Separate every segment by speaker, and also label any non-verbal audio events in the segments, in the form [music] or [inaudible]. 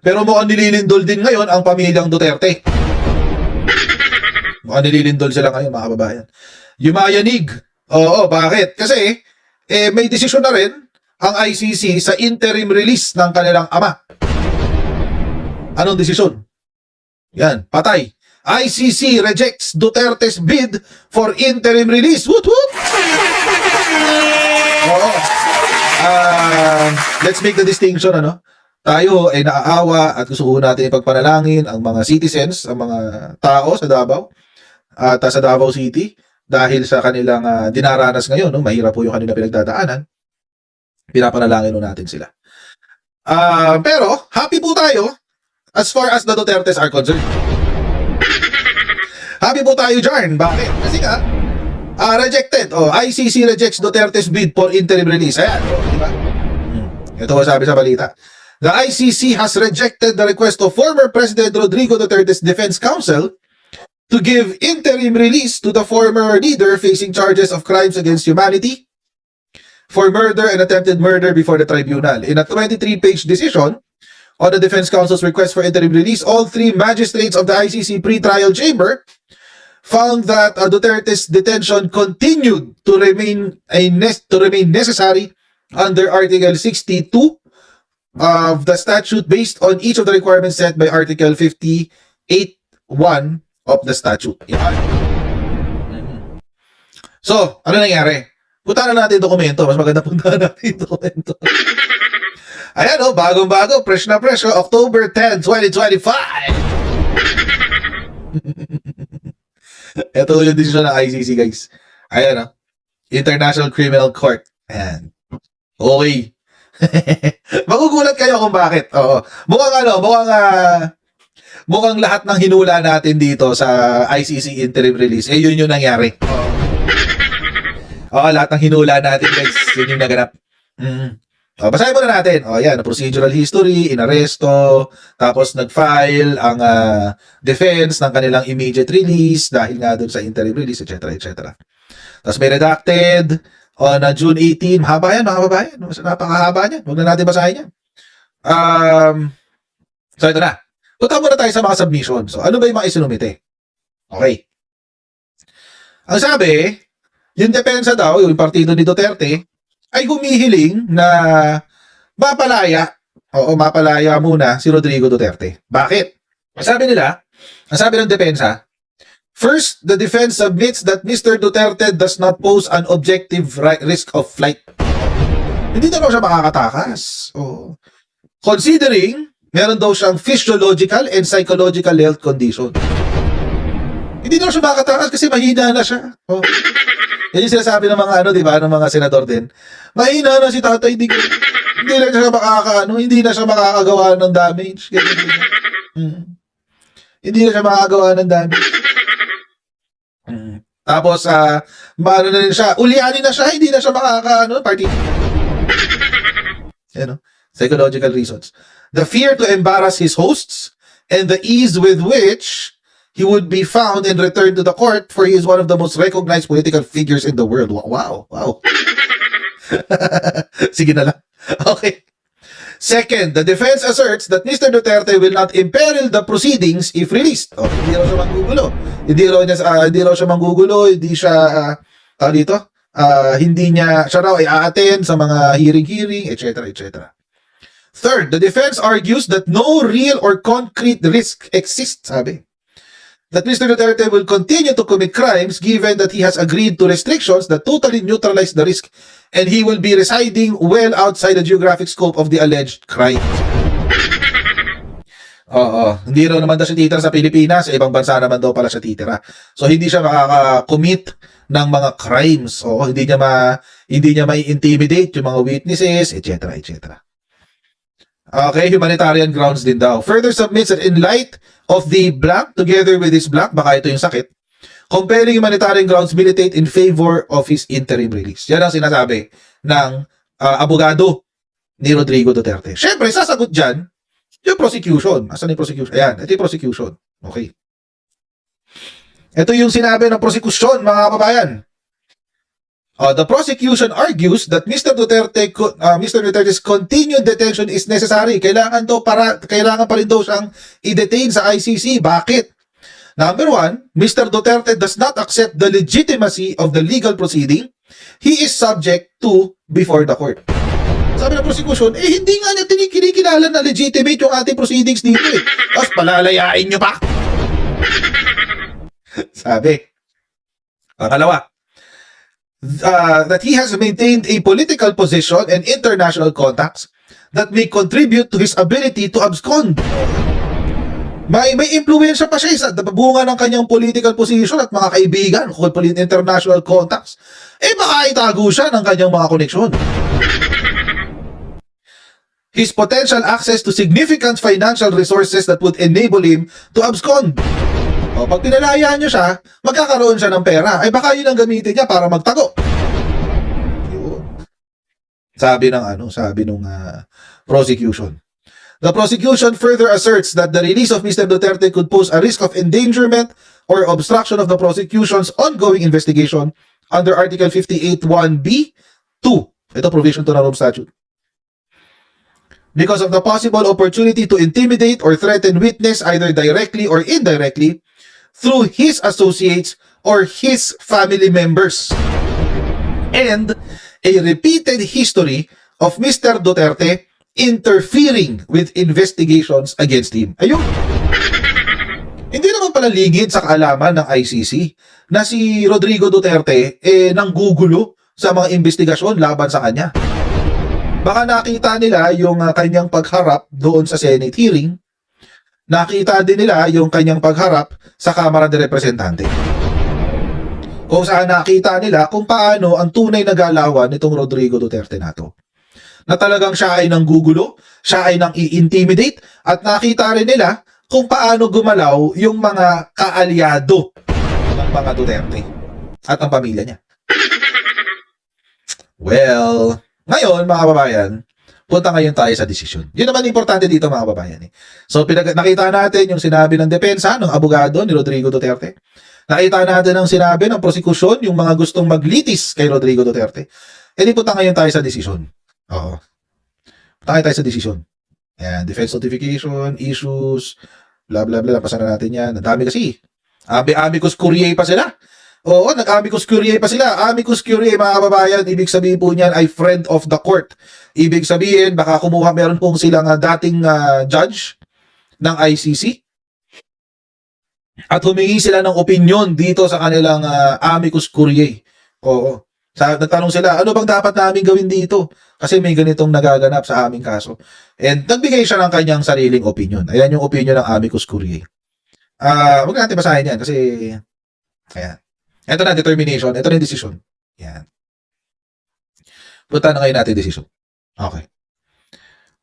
Speaker 1: Pero mukhang nililindol din ngayon ang pamilyang Duterte. [laughs] Mukhang nililindol sila ngayon, mga kababayan. Yumayanig. Oo, bakit? Kasi, eh, may desisyon na rin ang ICC sa interim release ng kanilang ama. Anong desisyon? Yan, patay. ICC rejects Duterte's bid for interim release. Woot woot! Oo. Ah, let's make the distinction, ano? Tayo ay naaawa at gusto ko natin ipagpanalangin ang mga citizens, ang mga tao sa Davao at ah, sa Davao City dahil sa kanilang ah, dinaranas ngayon, no? mahirap po yung kanilang pinagdadaanan. Pinapanalangin natin sila. Ah, pero happy po tayo as far as the Dutertes are concerned. [laughs] Happy po tayo dyan. Bakit? Kasi nga, ah, rejected. Oh, ICC rejects Duterte's bid for interim release. Ayan, oh, di ba? Hmm. Ito ang sabi sa balita. The ICC has rejected the request of former President Rodrigo Duterte's Defense counsel to give interim release to the former leader facing charges of crimes against humanity for murder and attempted murder before the tribunal. In a 23-page decision on the Defense counsel's request for interim release, all three magistrates of the ICC pre-trial chamber found that uh, Duterte's detention continued to remain a to remain necessary under Article 62 of the statute based on each of the requirements set by Article 58.1 of the statute. So, ano nangyari? Punta na natin dokumento. Mas maganda punta [laughs] natin dokumento. Ayan o, bagong-bago, fresh na fresh. oh, October 10, 2025. Ito yung decision ng ICC, guys. Ayan o. International Criminal Court. Ayan. Okay. [laughs] Magugulat kayo kung bakit. Oo. Mukhang ano, mukhang ah, mukhang lahat ng hinula natin dito sa ICC interim release, eh yun yung nangyari. Oo, lahat ng hinula natin, guys, yun yung naganap. Mm. O, basahin muna natin. O, yan, procedural history, inaresto, tapos nag-file ang ah, defense ng kanilang immediate release dahil nga doon sa interim release, etc. etc. Tapos may redacted on uh, June 18. Haba yan, mga babae. Mas- Napakahaba niyan. Huwag na natin basahin yan. Um, so, ito na. Punta muna tayo sa mga submission. So, ano ba yung mga isinumite? Okay. Ang sabi, yung depensa daw, yung partido ni Duterte, ay humihiling na mapalaya, oo, mapalaya muna si Rodrigo Duterte. Bakit? Ang sabi nila, ang sabi ng depensa, First, the defense submits that Mr. Duterte does not pose an objective ri- risk of flight. Hindi na raw siya makakatakas. Oo. Considering, meron daw siyang physiological and psychological health condition. Hindi raw siya makakatakas kasi mahina na siya. Oo. Yan yung sinasabi ng mga ano, di ba, ng mga senador din. Mahina na si tatay, hindi, hindi na siya makakaano, hindi na siya makakagawa ng damage. Ganyan, ganyan. Hmm. Hindi na siya makakagawa ng damage. Mm. Tapos, ah, maano na rin siya, ulyanin na siya, hindi na siya makaka, ano, party. [laughs] Ano, psychological reasons. The fear to embarrass his hosts and the ease with which he would be found and returned to the court for he is one of the most recognized political figures in the world. Wow, wow. [laughs] Sige na lang. [laughs] Okay. Second, the defense asserts that Mr. Duterte will not imperil the proceedings if released. Oh, hindi raw siya manggugulo. Hindi raw, niya, ah, hindi raw siya manggugulo, hindi siya, uh, tawag dito, Ah, hindi niya, siya raw ay a-attend sa mga hearing-hearing, etc., etc. Third, the defense argues that no real or concrete risk exists, sabi. That Mr. Duterte will continue to commit crimes given that he has agreed to restrictions that totally neutralize the risk and he will be residing well outside the geographic scope of the alleged crime. [laughs] Oo, hindi raw naman daw siya titira sa Pilipinas, sa ibang bansa naman daw pala siya titira. So hindi siya makaka-commit ng mga crimes. Oo, hindi niya ma hindi niya mai-intimidate yung mga witnesses, etc., etc. Okay, humanitarian grounds din daw. Further submits that in light of the blank together with this blank, baka ito yung sakit, compelling humanitarian grounds militate in favor of his interim release. Yan ang sinasabi ng ah, abogado ni Rodrigo Duterte. Siyempre, sasagot dyan yung prosecution. Asan yung prosecution? Ayan, ito yung prosecution. Okay. Ito yung sinabi ng prosecution, mga kababayan. Uh, the prosecution argues that Mr. Duterte uh, Mr. Duterte's continued detention is necessary. Kailangan to para kailangan pa rin daw siyang i-detain sa ICC. Bakit? Number one, Mr. Duterte does not accept the legitimacy of the legal proceeding he is subject to before the court. Sabi ng prosecution, eh hindi nga niya tinikinikilala na legitimate yung ating proceedings dito eh. Tapos palalayain nyo pa. [laughs] Sabi. Pangalawa, uh, that he has maintained a political position and international contacts that may contribute to his ability to abscond. May may impluwensya pa siya sa bunga ng kanyang political position at mga kaibigan, international contacts. Eh baka itago siya ng kanyang mga koneksyon. His potential access to significant financial resources that would enable him to abscond. O, pag pinalayaan niyo siya, magkakaroon siya ng pera. Ay baka yun ang gamitin niya para magtago. Yun. Sabi ng ano, sabi nung ah, prosecution. The prosecution further asserts that the release of Mr. Duterte could pose a risk of endangerment or obstruction of the prosecution's ongoing investigation under Article 58.1b 2. Ito provision to ng Rome Statute. Because of the possible opportunity to intimidate or threaten witness either directly or indirectly through his associates or his family members. And a repeated history of Mr. Duterte interfering with investigations against him. Ayun. [laughs] Hindi naman pala ligid sa kaalaman ng ICC na si Rodrigo Duterte eh nanggugulo sa mga investigasyon laban sa kanya. Baka nakita nila yung uh, kanyang pagharap doon sa Senate hearing. Nakita din nila yung kanyang pagharap sa Kamara de Representante. Kung saan nakita nila kung paano ang tunay na galawan nitong Rodrigo Duterte na to na talagang siya ay nanggugulo, siya ay nang i-intimidate, at nakita rin nila kung paano gumalaw yung mga kaalyado ng mga Duterte at ang pamilya niya. Well, ngayon mga kababayan, punta ngayon tayo sa desisyon. Yun naman importante dito mga kababayan. Eh. So pinag- nakita natin yung sinabi ng depensa ng abogado ni Rodrigo Duterte. Nakita natin ang sinabi ng prosekusyon, yung mga gustong maglitis kay Rodrigo Duterte. E di punta ngayon tayo sa desisyon. Oo. Tayo tayo sa decision. Ayan, defense notification, issues, bla bla bla, napasa na natin yan. Ang dami kasi. Abi amicus curiae pa sila. Oo, nag-amicus curiae pa sila. Amicus curiae, mga kababayan, ibig sabihin po niyan ay friend of the court. Ibig sabihin, baka kumuha, meron pong silang uh, dating uh, judge ng ICC. At humingi sila ng opinion dito sa kanilang uh, amicus curiae. Oo. Sa, nagtanong sila, ano bang dapat namin gawin dito? Kasi may ganitong nagaganap sa aming kaso. And nagbigay siya ng kanyang sariling opinion. Ayan yung opinion ng amicus curiae. Ah, uh, wag natin basahin yan kasi ayan. Ito na determination, ito na yung decision. Yan. Punta na ngayon natin decision. Okay.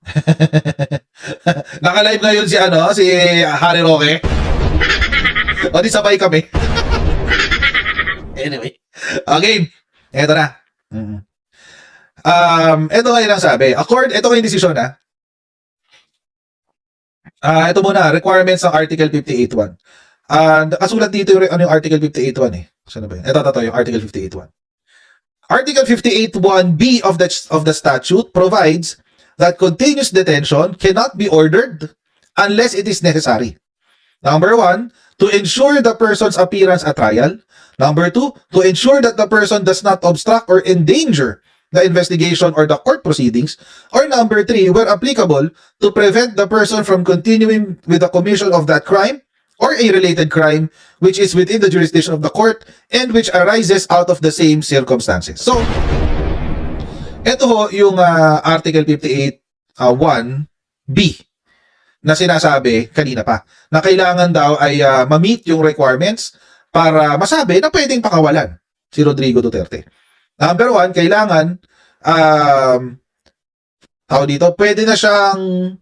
Speaker 1: [laughs] Naka-live ngayon si ano, si Harry Roque. [laughs] o di sabay kami. anyway. Okay. Ito na. Um, ito ngayon ang sabi. Accord, ito ngayon desisyon ha. Ah, uh, ito muna, requirements ng Article 58.1. Ah, uh, kasulat dito yung ano yung Article 58.1 eh. Saan na ba yun? Ito, ito, ito, yung Article 58.1. Article 58.1b of the of the statute provides that continuous detention cannot be ordered unless it is necessary. Number one, to ensure the person's appearance at trial. Number two, to ensure that the person does not obstruct or endanger the investigation or the court proceedings. Or number three, where applicable, to prevent the person from continuing with the commission of that crime or a related crime which is within the jurisdiction of the court and which arises out of the same circumstances. So, ito ho yung uh, Article 58 uh, 1B na sinasabi kanina pa na kailangan daw ay uh, ma-meet yung requirements para masabi na pwedeng pakawalan si Rodrigo Duterte. Number one, kailangan um, tao dito, pwede na siyang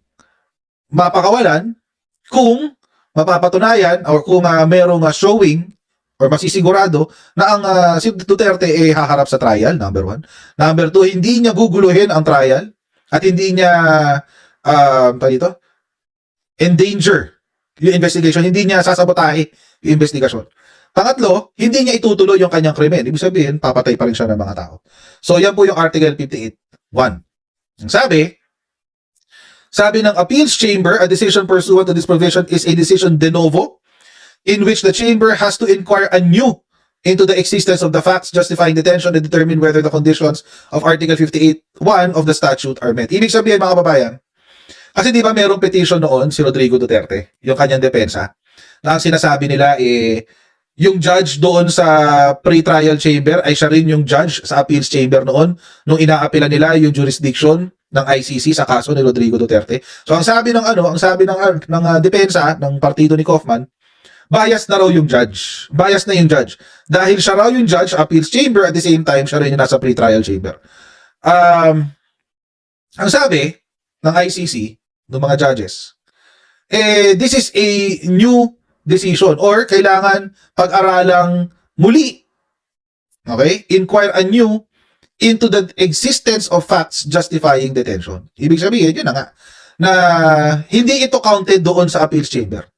Speaker 1: mapakawalan kung mapapatunayan or kung uh, merong uh, showing or masisigurado na ang uh, si Duterte ay haharap sa trial, number one. Number two, hindi niya guguluhin ang trial at hindi niya uh, dito, endanger yung investigation. Hindi niya sasabotahe yung investigation. Pangatlo, hindi niya itutuloy yung kanyang krimen. Ibig sabihin, papatay pa rin siya ng mga tao. So, yan po yung Article 58.1. Ang sabi, sabi ng Appeals Chamber, a decision pursuant to this provision is a decision de novo in which the chamber has to inquire anew into the existence of the facts justifying detention and determine whether the conditions of Article 58.1 of the statute are met. Ibig sabihin mga kababayan, kasi di ba merong petition noon si Rodrigo Duterte, yung kanyang depensa, na ang sinasabi nila eh, yung judge doon sa pre-trial chamber ay siya rin yung judge sa appeals chamber noon nung inaapila nila yung jurisdiction ng ICC sa kaso ni Rodrigo Duterte. So ang sabi ng ano, ang sabi ng ng uh, depensa ng partido ni Kaufman, bias na raw yung judge. Bias na yung judge. Dahil siya raw yung judge appeals chamber at the same time siya rin yung nasa pre-trial chamber. Um, ang sabi ng ICC, ng mga judges, eh, this is a new decision or kailangan pag-aralang muli. Okay? Inquire anew into the existence of facts justifying detention. Ibig sabihin, yun na nga, na hindi ito counted doon sa appeals chamber.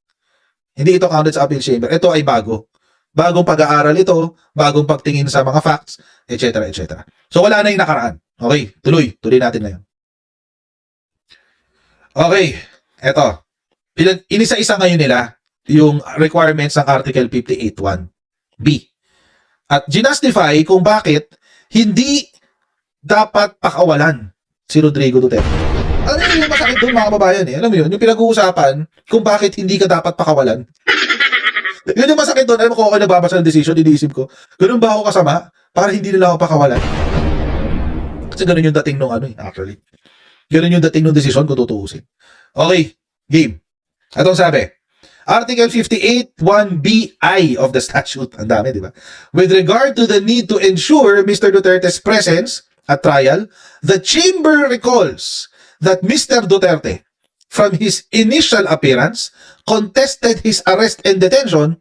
Speaker 1: Hindi ito counted sa appeals chamber. Ito ay bago. Bagong pag-aaral ito, bagong pagtingin sa mga facts, etc. etc. So wala na yung nakaraan. Okay, tuloy. Tuloy natin ngayon. Okay, eto. Inisa-isa ngayon nila yung requirements ng Article 58.1b. At ginastify kung bakit hindi dapat pakawalan si Rodrigo Duterte. Ano yung masakit doon mga kababayan eh? Alam mo yun, yung pinag-uusapan kung bakit hindi ka dapat pakawalan. yun yung masakit doon. Alam mo kung ako nagbabasa ng decision, iniisip ko, ganun ba ako kasama para hindi nila ako pakawalan? Kasi ganun yung dating nung ano eh, actually. Ganun yung dating nung decision kung tutuusin. Okay, game. Atong sabi, Article 58, 1BI of the statute. Ang dami, di ba? With regard to the need to ensure Mr. Duterte's presence at trial, the chamber recalls that Mr. Duterte, from his initial appearance, contested his arrest and detention,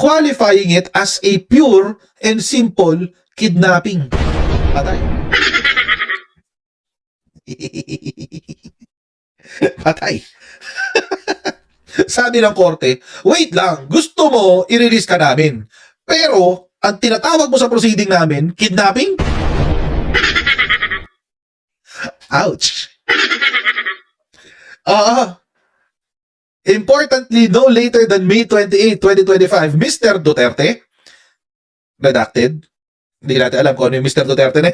Speaker 1: qualifying it as a pure and simple kidnapping. Patay. [laughs] Patay. [laughs] [laughs] Sabi ng korte, wait lang, gusto mo, i-release ka namin. Pero, ang tinatawag mo sa proceeding namin, kidnapping? [laughs] Ouch. [laughs] Ah. Importantly, no later than May 28, 2025, Mr. Duterte, redacted, hindi natin alam kung ano yung Mr. Duterte na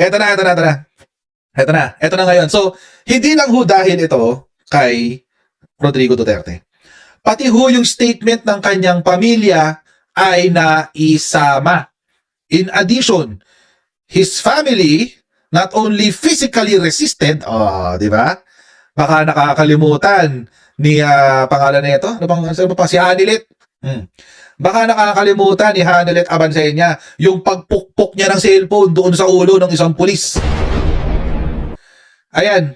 Speaker 1: eto na, eto na, eto na. Eto na, eto na ngayon. So, hindi lang ho dahil ito kay Rodrigo Duterte. Pati ho yung statement ng kanyang pamilya ay naisama. In addition, his family not only physically resisted, oh, di ba? Baka nakakalimutan ni ah, pangalan nito, ano bang ano pa si Hanilet. Hmm. Baka nakakalimutan ni Hanelet Abansenya yung pagpukpok niya ng cellphone doon sa ulo ng isang pulis. Ayan.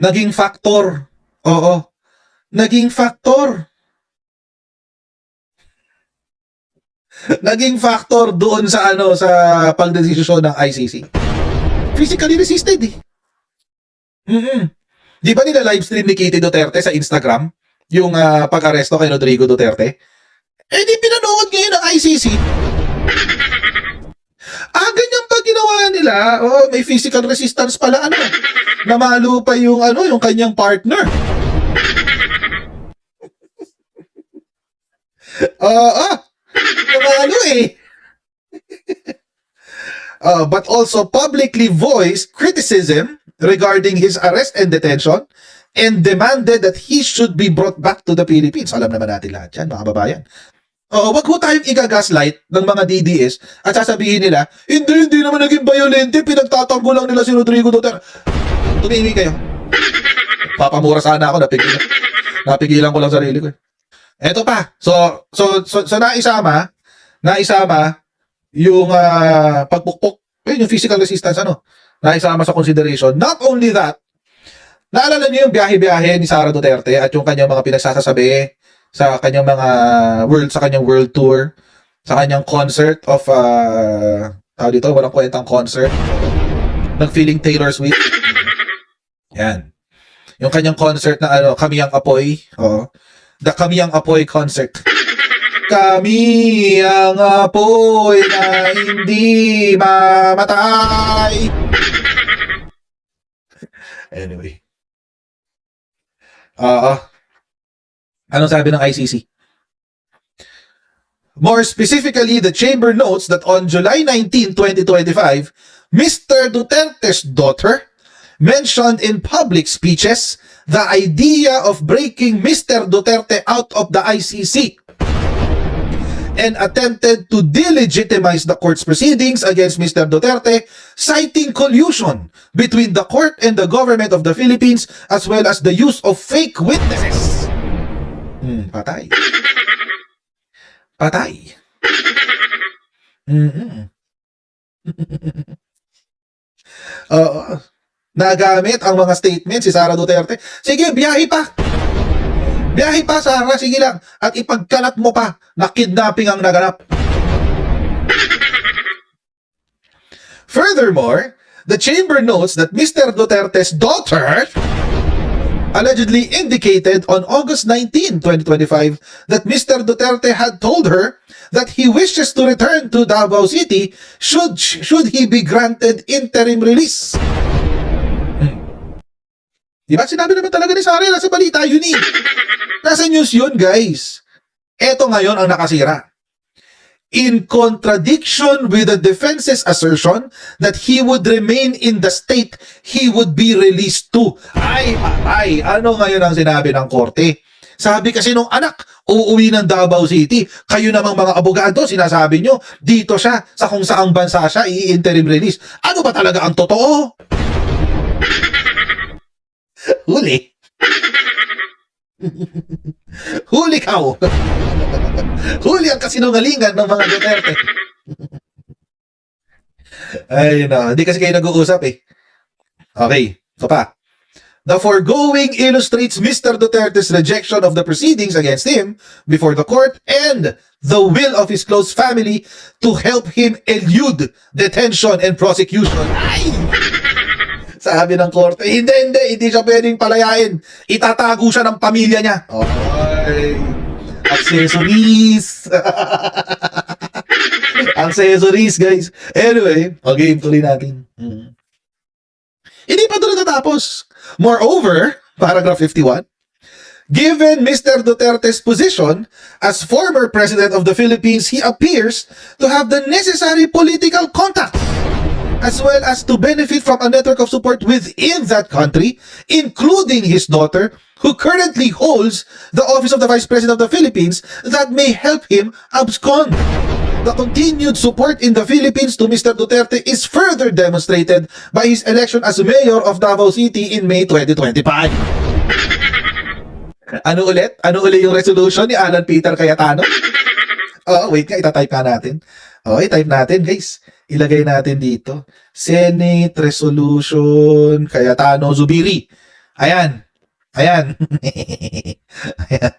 Speaker 1: Naging factor Oo. Naging factor. Naging factor doon sa ano sa pagdesisyon ng ICC. Physically resisted eh. Mm Di ba nila live stream ni Kitty Duterte sa Instagram yung ah, pag-aresto kay Rodrigo Duterte? Eh di pinanood ngayon ng ICC. [laughs] Ah, ganyan ba ginawa nila? Oh, may physical resistance pala ano. [laughs] Namalo pa yung ano, yung kanyang partner. [laughs] Oo. Namalo eh. Uh, [laughs] but also publicly voiced criticism regarding his arrest and detention and demanded that he should be brought back to the Philippines. Alam naman natin lahat yan, mga kababayan. Oo, wag ho tayong igagaslight ng mga DDS at sasabihin nila, hindi, hindi naman naging violente, pinagtatanggol lang nila si Rodrigo Duterte. Tumingin kayo. [laughs] Papamura sana ako, napigilan. Napigilan ko lang sarili ko. eh. Eto pa. So, so, so, so naisama, naisama yung ah, pagpukpok, yun, yung physical resistance, ano, naisama sa consideration. Not only that, naalala niyo yung biyahe-biyahe ni Sara Duterte at yung kanyang mga pinagsasasabi sa kanyang mga world, sa kanyang world tour, sa kanyang concert of, uh, tawag dito, walang kwentang concert, ng feeling Taylor Swift. Yan. Yung kanyang concert na ano, Kami ang Apoy. Oh. The Kami ang Apoy concert. Kami ang apoy na hindi mamatay. Anyway. Oo. Anong sabi ng ICC? More specifically, the chamber notes that on July 19, 2025, Mr. Duterte's daughter mentioned in public speeches the idea of breaking Mr. Duterte out of the ICC and attempted to delegitimize the court's proceedings against Mr. Duterte, citing collusion between the court and the government of the Philippines as well as the use of fake witnesses. Hmm, patay. Patay. mm [laughs] Oo. Nagamit ang mga statements si Sara Duterte. Sige, biyahe pa. Biyahe pa, Sara. Sige lang. At ipagkalat mo pa na kidnapping ang naganap. Furthermore, the chamber notes that Mr. Duterte's daughter allegedly indicated on August 19, 2025 that Mr. Duterte had told her that he wishes to return to Davao City should should he be granted interim release. Di ba? Sinabi naman talaga ni Sara, nasa balita yun eh. Nasa news yun, guys. Eto ngayon ang nakasira. In contradiction with the defense's assertion that he would remain in the state he would be released to. Ay, ay, ano ngayon ang sinabi ng korte? Sabi kasi nung anak, uuwi ng Davao City. Kayo namang mga abogado, sinasabi nyo, dito siya, sa kung saang bansa siya, i-interim release. Ano ba talaga ang totoo? [laughs] Huli. [laughs] [laughs] Huli ka [laughs] Huli ang kasinungalingan ng mga Duterte. [laughs] Ay, no. Hindi kasi kayo nag-uusap eh. Okay. Ito pa. The foregoing illustrates Mr. Duterte's rejection of the proceedings against him before the court and the will of his close family to help him elude detention and prosecution. Ay! Sabi ng korte, hindi, hindi, hindi siya pwedeng palayain. Itatago siya ng pamilya niya. Okay. Accessories. [laughs] Accessories, guys. Anyway, okay, tuloy natin. Hmm. Hindi pa doon natatapos. Moreover, paragraph 51, Given Mr. Duterte's position as former president of the Philippines, he appears to have the necessary political contacts as well as to benefit from a network of support within that country, including his daughter, who currently holds the office of the Vice President of the Philippines, that may help him abscond. The continued support in the Philippines to Mr. Duterte is further demonstrated by his election as mayor of Davao City in May 2025. [laughs] Ano ulit? Ano ulit yung resolution ni Alan Peter Cayetano? [laughs] Oh, wait nga, itatype ka natin. Oh, i-type natin, guys. Ilagay natin dito. Senate Resolution Cayetano Zubiri. Ayan. Ayan. [laughs] Ayan.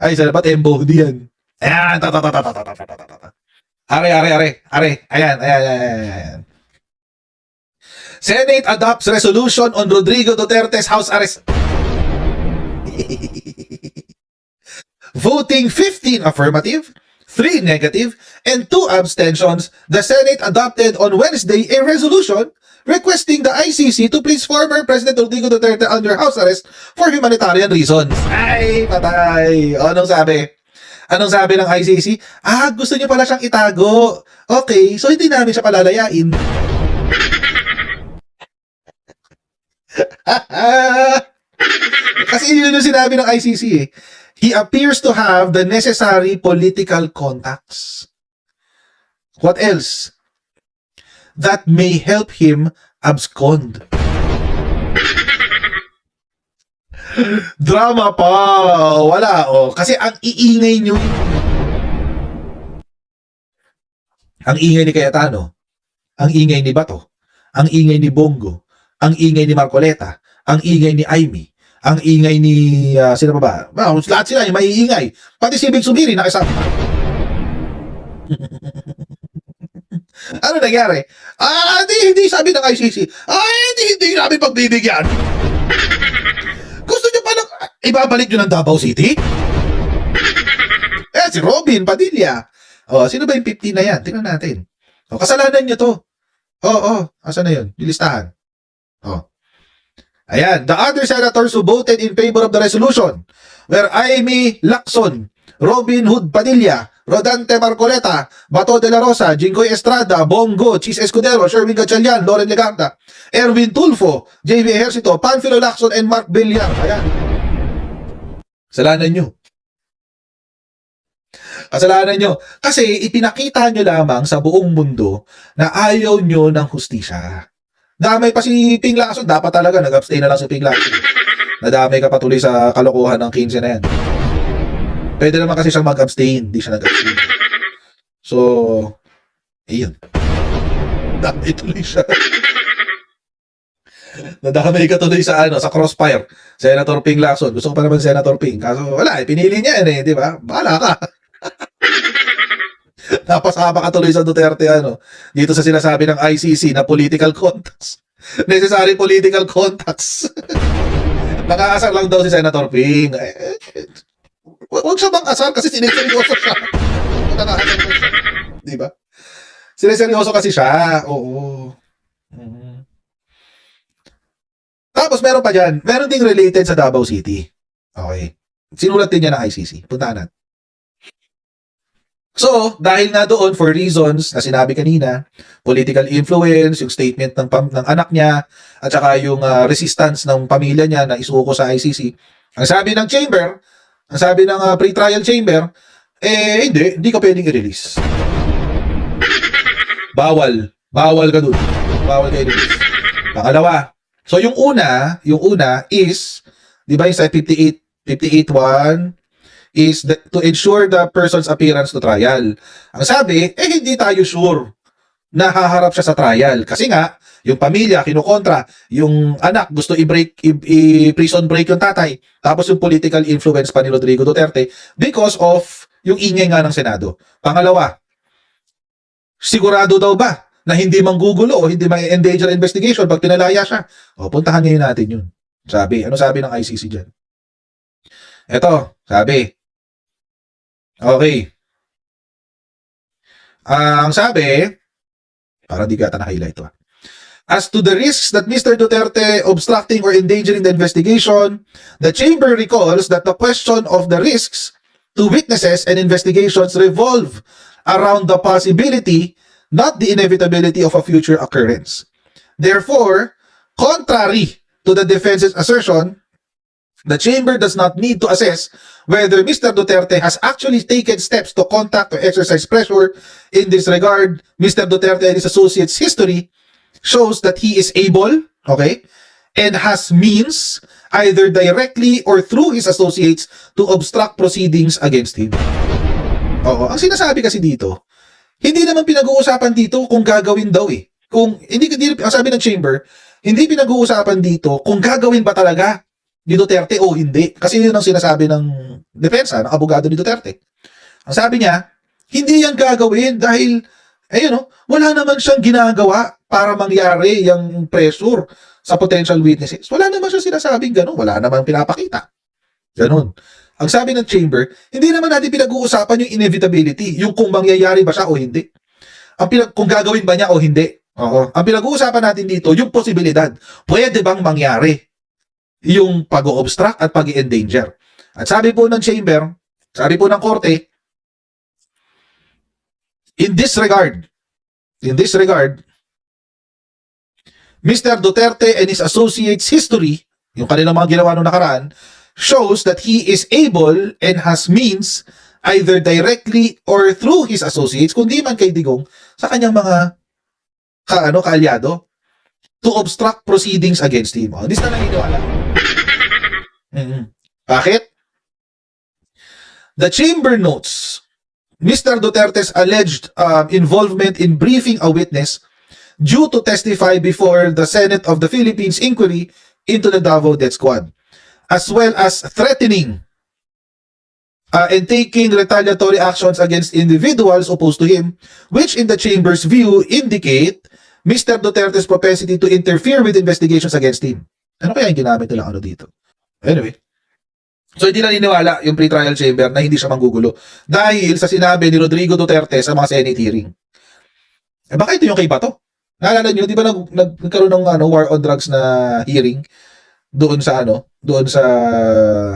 Speaker 1: Ay, sa dapat embody yan. Ayan. Ta, ta, ta, ta, ta, ta, ta, ta, ta. Are, are, are. Are. Ayan, ayan, ayan, ayan. Senate adopts resolution on Rodrigo Duterte's house arrest. [laughs] Voting 15 affirmative, 3 negative, and 2 abstentions, the Senate adopted on Wednesday a resolution requesting the ICC to place former President Rodrigo Duterte under house arrest for humanitarian reasons. Ay, patay! O, anong sabi? Anong sabi ng ICC? Ah, gusto niyo pala siyang itago. Okay, so hindi namin siya palalayain. [laughs] Kasi yun yung sinabi ng ICC eh. He appears to have the necessary political contacts. What else? That may help him abscond. Drama pa. Wala. Oh. Kasi ang iingay nyo. Ang ingay ni Cayetano. Ang ingay ni Bato. Ang ingay ni Bongo. Ang ingay ni Marcoleta. Ang ingay ni Aimee. Ang ingay ni... Uh, sino pa ba? Well, lahat sila yung maiingay. Pati si Big Subiri nakasama. [laughs] ano nangyari? Ah, hindi, hindi sabi ng ICC. Ah, hindi, hindi namin pagbibigyan. [laughs] Gusto nyo palang ibabalik nyo ng Davao City? Eh, si Robin Padilla. O, sino ba yung 15 na yan? Tingnan natin. O, kasalanan nyo to. Oo, oh, asa na yun? Yung listahan. O. Ayan, the other senators who voted in favor of the resolution were Amy Lacson, Robin Hood Padilla, Rodante Marcoleta, Bato de la Rosa, Jingoy Estrada, Bongo, Chis Escudero, Sherwin Gatchalian, Loren Legarda, Erwin Tulfo, JV Ejercito, Panfilo Lacson, and Mark Villar. Ayan. Kasalanan nyo. Kasalanan nyo. Kasi ipinakita nyo lamang sa buong mundo na ayaw nyo ng hustisya. Damay pa si Ping Lacson. Dapat talaga nag-abstain na lang si Ping Lacson. Nadamay ka patuloy sa kalokohan ng 15 na yan. Pwede naman kasi siyang mag-abstain. Hindi siya nag-abstain. So, ayun. Damay tuloy siya. Nadamay ka tuloy sa ano, sa crossfire. Senator Ping Lacson. Gusto ko pa naman Senator Ping. Kaso wala, eh, pinili niya yan eh, di ba? Bahala ka. [laughs] [laughs] Napasama ka tuloy sa Duterte ano. Dito sa sinasabi ng ICC na political contacts. [laughs] Necessary political contacts. [laughs] Nakaasar lang daw si Senator Ping. Eh, eh, siya bang asar kasi siniseryoso siya. Nakakasar ko siya. Di ba? Siniseryoso kasi siya. Oo. Tapos meron pa dyan, meron ding related sa Davao City. Okay. Sinulat din niya ng ICC. Puntahan natin. So, dahil nga doon, for reasons na sinabi kanina, political influence, yung statement ng, pam- ng anak niya, at saka yung ah, resistance ng pamilya niya na isuko sa ICC, ang sabi ng chamber, ang sabi ng ah, pre-trial chamber, eh, hindi, hindi ka pwedeng i-release. Bawal. Bawal ka dun. Bawal ka i-release. Pangalawa, So yung una, yung una is, di ba yung sa 58, 58.1 is the, to ensure the person's appearance to trial. Ang sabi, eh hindi tayo sure na haharap siya sa trial. Kasi nga, yung pamilya, kinukontra, yung anak, gusto i-break, i-prison break yung tatay. Tapos yung political influence pa ni Rodrigo Duterte because of yung ingay nga ng Senado. Pangalawa, sigurado daw ba na hindi manggugulo o hindi ma-endanger investigation pag pinalaya siya. O, puntahan ngayon natin yun. Sabi, ano sabi ng ICC dyan? Ito, sabi. Okay. Ah, ang sabi, para di ka na-highlight to. ah. As to the risks that Mr. Duterte obstructing or endangering the investigation, the chamber recalls that the question of the risks to witnesses and investigations revolve around the possibility not the inevitability of a future occurrence. Therefore, contrary to the defense's assertion, the chamber does not need to assess whether Mr. Duterte has actually taken steps to contact or exercise pressure in this regard. Mr. Duterte and his associates' history shows that he is able, okay, and has means either directly or through his associates to obstruct proceedings against him. Oo, ang sinasabi kasi dito, hindi naman pinag-uusapan dito kung gagawin daw eh. Kung hindi hindi ang sabi ng chamber, hindi pinag-uusapan dito kung gagawin ba talaga ni Duterte o hindi. Kasi yun ang sinasabi ng depensa, ng abogado ni Duterte. Ang sabi niya, hindi yan gagawin dahil ayun no, wala naman siyang ginagawa para mangyari yung pressure sa potential witnesses. Wala naman siya sinasabing gano'n. Wala naman pinapakita. Ganun. Ang sabi ng chamber, hindi naman natin pinag-uusapan yung inevitability, yung kung mangyayari ba siya o hindi. Ang pinag kung gagawin ba niya o hindi. Oo. Ang pinag-uusapan natin dito, yung posibilidad. Pwede bang mangyari yung pag-obstruct at pag endanger At sabi po ng chamber, sabi po ng korte, in this regard, in this regard, Mr. Duterte and his associates' history, yung kanilang mga ginawa nung nakaraan, shows that he is able and has means either directly or through his associates, kundi man kay Digong, sa kanyang mga ka, ano, kaalyado, to obstruct proceedings against him. Oh, hindi sila naniniwala. [laughs] Mhm. Bakit? The chamber notes Mr. Duterte's alleged um, involvement in briefing a witness due to testify before the Senate of the Philippines inquiry into the Davao Death Squad, as well as threatening uh, and taking retaliatory actions against individuals opposed to him, which in the chamber's view indicate Mr. Duterte's propensity to interfere with investigations against him. Ano kaya yung ginamit nila ano dito? Anyway. So hindi naniniwala yung pre-trial chamber na hindi siya manggugulo. Dahil sa sinabi ni Rodrigo Duterte sa mga Senate hearing. Eh baka ito yung kay Bato? Naalala nyo, di ba nag, nagkaroon ng ano, war on drugs na hearing doon sa ano, doon sa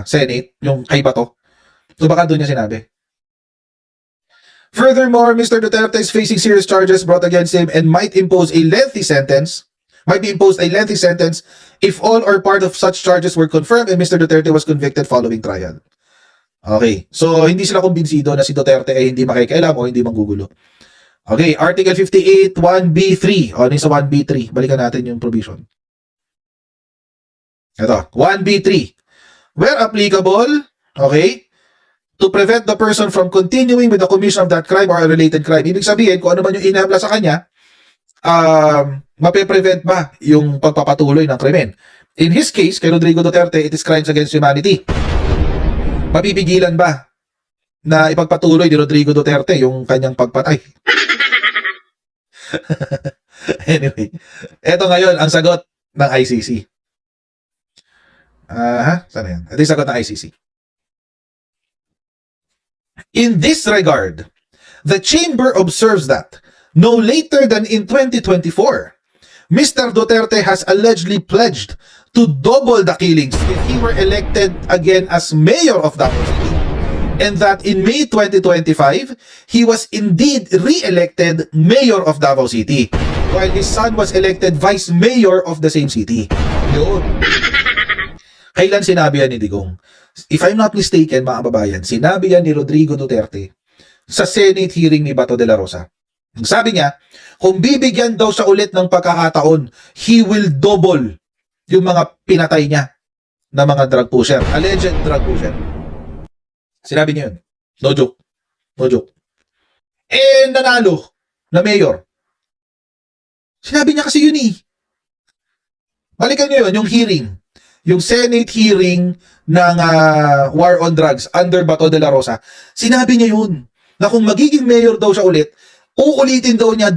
Speaker 1: Senate, yung kay Bato? So baka doon niya sinabi. Furthermore, Mr. Duterte is facing serious charges brought against him and might impose a lengthy sentence, might be imposed a lengthy sentence if all or part of such charges were confirmed and Mr. Duterte was convicted following trial. Okay. So, hindi sila kumbinsido na si Duterte ay hindi makikialam o hindi manggugulo. Okay. Article 58, 1B3. O, ano sa 1B3? Balikan natin yung provision. Ito. 1B3. Where applicable, okay, to prevent the person from continuing with the commission of that crime or a related crime. Ibig sabihin, kung ano man yung inabla sa kanya, um, mape-prevent ba yung pagpapatuloy ng krimen? In his case, kay Rodrigo Duterte, it is crimes against humanity. Mapipigilan ba na ipagpatuloy ni Rodrigo Duterte yung kanyang pagpatay? [laughs] anyway, eto ngayon ang sagot ng ICC. Ah, ha? Sana yan? Ito yung sagot ng ICC. In this regard, the Chamber observes that no later than in 2024, Mr. Duterte has allegedly pledged to double the killings if he were elected again as mayor of Davao City. And that in May 2025, he was indeed re-elected mayor of Davao City, while his son was elected vice mayor of the same city. Yun. [laughs] Kailan sinabi yan ni Digong? If I'm not mistaken, mga kababayan, sinabi yan ni Rodrigo Duterte sa Senate hearing ni Bato de la Rosa. Sabi niya, kung bibigyan daw siya ulit ng pagkakataon, he will double yung mga pinatay niya na mga drug pusher, alleged drug pusher. Sinabi niya yun. No joke. No joke. Eh, nanalo na mayor. Sinabi niya kasi yun eh. Balikan niyo yun, yung hearing. Yung Senate hearing ng ah, War on Drugs under Bato de la Rosa. Sinabi niya yun na kung magiging mayor daw siya ulit, uulitin daw niya,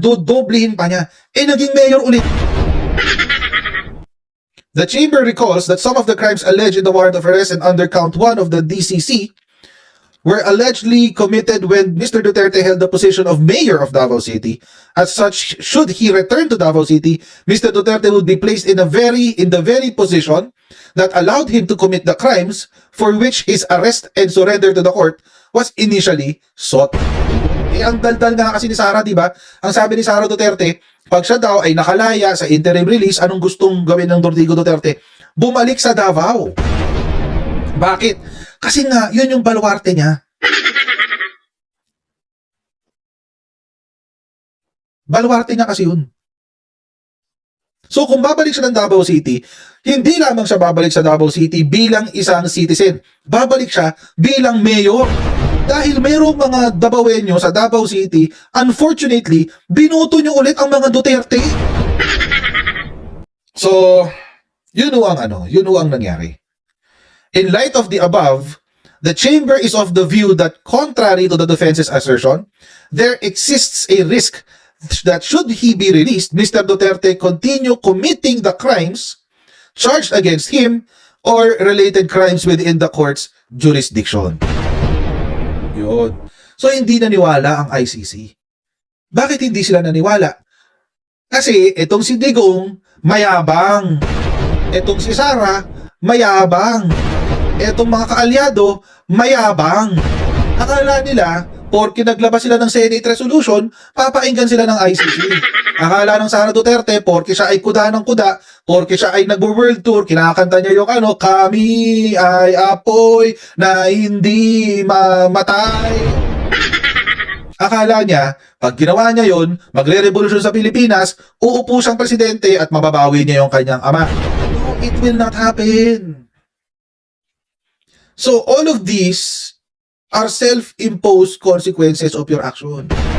Speaker 1: pa niya. Eh, naging mayor ulit. [laughs] The chamber recalls that some of the crimes alleged in the warrant of arrest and under count 1 of the DCC were allegedly committed when Mr. Duterte held the position of mayor of Davao City. As such, should he return to Davao City, Mr. Duterte would be placed in a very in the very position that allowed him to commit the crimes for which his arrest and surrender to the court was initially sought. Eh, ang daldal nga kasi ni Sara, di ba? Ang sabi ni Sara Duterte, pag siya daw ay nakalaya sa interim release, anong gustong gawin ng Rodrigo Duterte? Bumalik sa Davao. Bakit? Kasi nga, yun yung baluarte niya. Baluarte niya kasi yun. So kung babalik siya ng Davao City, hindi lamang siya babalik sa Davao City bilang isang citizen. Babalik siya bilang mayor. Dahil mayroong mga Davaoenyo sa Davao City, unfortunately, binuto niyo ulit ang mga Duterte. [laughs] So, yun ho ang ano, yun ho ang nangyari. In light of the above, the chamber is of the view that contrary to the defense's assertion, there exists a risk that should he be released, Mr. Duterte continue committing the crimes charged against him or related crimes within the court's jurisdiction. Yun. So, hindi naniwala ang ICC. Bakit hindi sila naniwala? Kasi itong si Digong, mayabang. Itong si Sara, mayabang. Itong mga kaalyado, mayabang. Akala nila, porke naglabas sila ng Senate resolution, papainggan sila ng ICC. Akala ng Sara Duterte, porke siya ay kuda ng kuda, porke siya ay nagwo-world tour, kinakanta niya yung ano, kami ay apoy na hindi mamatay. Akala niya, pag ginawa niya yon, magre-revolusyon sa Pilipinas, uupo siyang presidente at mababawi niya yung kanyang ama. No, it will not happen. So all of these are self-imposed consequences of your action.